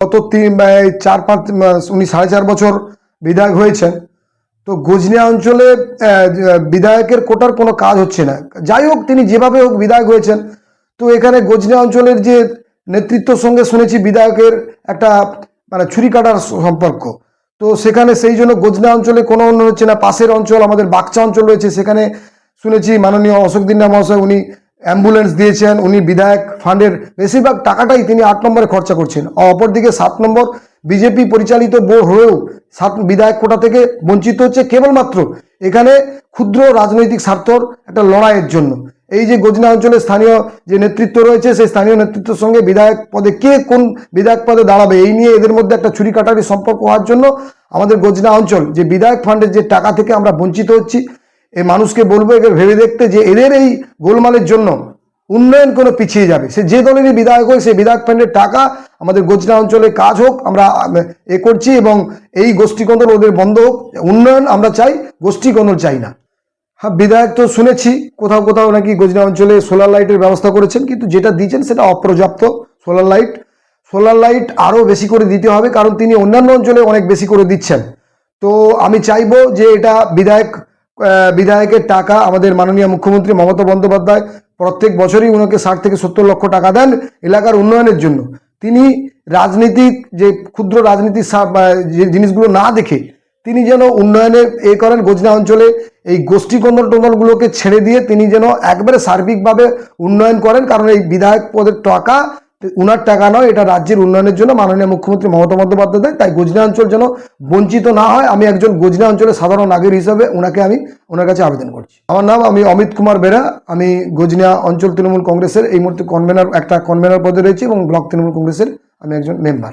গত তিন চার পাঁচ উনি সাড়ে চার বছর বিধায়ক হয়েছেন। তো গজনিয়া অঞ্চলে বিধায়কের কোটার কোনো কাজ হচ্ছে না। যাই হোক, তিনি যেভাবে হোক বিধায়ক হয়েছেন। তো এখানে গজনিয়া অঞ্চলের যে নেতৃত্বর সঙ্গে শুনেছি, বিধায়কের একটা মানে ছুরি কাটার সম্পর্ক। তো সেখানে সেই জন্য গজনা অঞ্চলে কোনো উন্নয়ন হচ্ছে না। পাশের অঞ্চল, আমাদের বাগচা অঞ্চল রয়েছে, সেখানে শুনেছি মাননীয় অশোক দিন্না মহাশয়, উনি অ্যাম্বুলেন্স দিয়েছেন, উনি বিধায়ক ফান্ডের বেশিরভাগ টাকাটাই তিনি আট নম্বরে খরচা করছেন। অপরদিকে সাত নম্বর বিজেপি পরিচালিত বোর্ড হয়েও সাত বিধায়ক কোটা থেকে বঞ্চিত হচ্ছে কেবলমাত্র এখানে ক্ষুদ্র রাজনৈতিক স্বার্থর একটা লড়াইয়ের জন্য। এই যে গজনা অঞ্চলের স্থানীয় যে নেতৃত্ব রয়েছে, সেই স্থানীয় নেতৃত্বের সঙ্গে বিধায়ক পদে কে কোন বিধায়ক পদে দাঁড়াবে, এই নিয়ে এদের মধ্যে একটা ছুরি কাটারি সম্পর্ক হওয়ার জন্য আমাদের গজনা অঞ্চল, যে বিধায়ক ফান্ডের যে টাকা থেকে আমরা বঞ্চিত হচ্ছি এই মানুষকে বলব, একে ভেবে দেখতে যে এদের এই গোলমালের জন্য উন্নয়ন কোনো পিছিয়ে যাবে। সে যে দলেরই বিধায়ক হোক সেই বিধায়ক ফান্ডের টাকা আমাদের গোজনা অঞ্চলে কাজ হোক, আমরা এ করছি এবং এই গোষ্ঠী কন্দল ওদের বন্ধ হোক। উন্নয়ন আমরা চাই গোষ্ঠী কন্দল চাই না। হ্যাঁ বিধায়ক তো শুনেছি, কোথাও কোথাও নাকি গজনা অঞ্চলে সোলার লাইটের ব্যবস্থা করেছেন, কিন্তু যেটা দিয়েছেন সেটা অপর্যাপ্ত সোলার লাইট। সোলার লাইট আরও বেশি করে দিতে হবে, কারণ তিনি অন্যান্য অঞ্চলে অনেক বেশি করে দিচ্ছেন। তো আমি চাইব যে এটা বিধায়ক বিধায়কের টাকা আমাদের মাননীয় মুখ্যমন্ত্রী মমতা বন্দ্যোপাধ্যায় প্রত্যেক বছরই উনাকে ষাট থেকে সত্তর লক্ষ টাকা দেন এলাকার উন্নয়নের জন্য। তিনি রাজনীতিক যে ক্ষুদ্র রাজনীতির যে জিনিসগুলো না দেখে তিনি যেন উন্নয়নে এ করেন গজনা অঞ্চলে, এই গোষ্ঠী কন্দল টন্দলগুলোকে ছেড়ে দিয়ে তিনি যেন একবারে সার্বিকভাবে উন্নয়ন করেন, কারণ এই বিধায়ক পদের টাকা উনার টাকা নয়, এটা রাজ্যের উন্নয়নের জন্য মাননীয় মুখ্যমন্ত্রী মমতা বন্দ্যোপাধ্যায়। দেয় তাই গজনা অঞ্চল যেন বঞ্চিত না হয়, আমি একজন গজনা অঞ্চলের সাধারণ নাগরিক হিসাবে ওনাকে আমি ওনার কাছে আবেদন করছি। আমার নাম আমি অমিত কুমার বেরা, আমি গজনা অঞ্চল তৃণমূল কংগ্রেসের এই মুহূর্তে কনভেনার একটা কনভেনার পদে রয়েছি এবং ব্লক তৃণমূল কংগ্রেসের আমি একজন মেম্বার